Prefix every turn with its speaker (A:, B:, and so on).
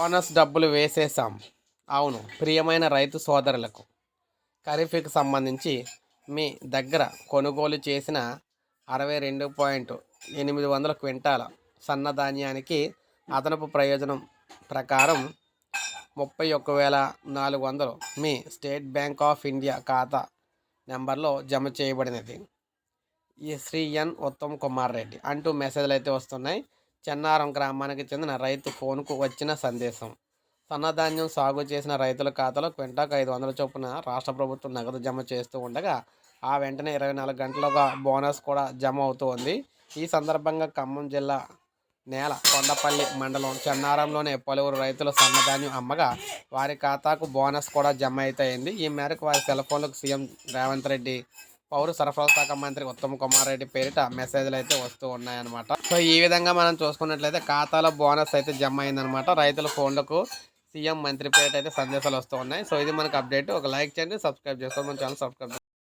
A: Bonus డబ్బులు వేసేసాం అవును ప్రియమైన రైతు సోదరులకు. ఖరీఫ్కి సంబంధించి మీ దగ్గర కొనుగోలు చేసిన అరవై రెండు పాయింట్ ఎనిమిది వందల క్వింటాల సన్నధాన్యానికి అదనపు ప్రయోజనం ప్రకారం ముప్పై ఒక్క వేల నాలుగు వందలు మీ స్టేట్ బ్యాంక్ ఆఫ్ ఇండియా ఖాతా నెంబర్లో జమ చేయబడినది. ఈ శ్రీ ఎన్ ఉత్తమ్ కుమార్ రెడ్డి అంటూ మెసేజ్లు అయితే వస్తున్నాయి. చెన్నారం గ్రామానికి చెందిన రైతు ఫోన్కు వచ్చిన సందేశం. సన్నధాన్యం సాగు చేసిన రైతుల ఖాతాలో క్వింటాకు ఐదు వందల చొప్పున రాష్ట్ర ప్రభుత్వం నగదు జమ చేస్తూ ఉండగా ఆ వెంటనే ఇరవై నాలుగు గంటలుగా బోనస్ కూడా జమ అవుతూ ఉంది ఈ సందర్భంగా ఖమ్మం జిల్లా నేల కొండపల్లి మండలం చెన్నారంలోనే పలువురు రైతులు సన్నధాన్యం అమ్మగా వారి ఖాతాకు బోనస్ కూడా జమ అయితే అయింది ఈ మేరకు వారి సెల్ ఫోన్లకు సీఎం రేవంత్ రెడ్డి పౌర సరఫరాల శాఖ మంత్రి ఉత్తమ్ కుమార్ రెడ్డి పేరిట మెసేజ్లు అయితే వస్తూ ఉన్నాయన్నమాట. సో ఈ విధంగా మనం చూసుకున్నట్లయితే ఖాతాలో బోనస్ అయితే జమ అయిందనమాట రైతుల ఫోన్లకు సీఎం మంత్రి పేరిట అయితే సందేశాలు వస్తూ ఉన్నాయి. సో ఇది మనకు అప్డేట్. ఒక లైక్ చేయండి సబ్స్క్రైబ్ చేసుకోండి. మన ఛానల్ సబ్స్క్రైబ్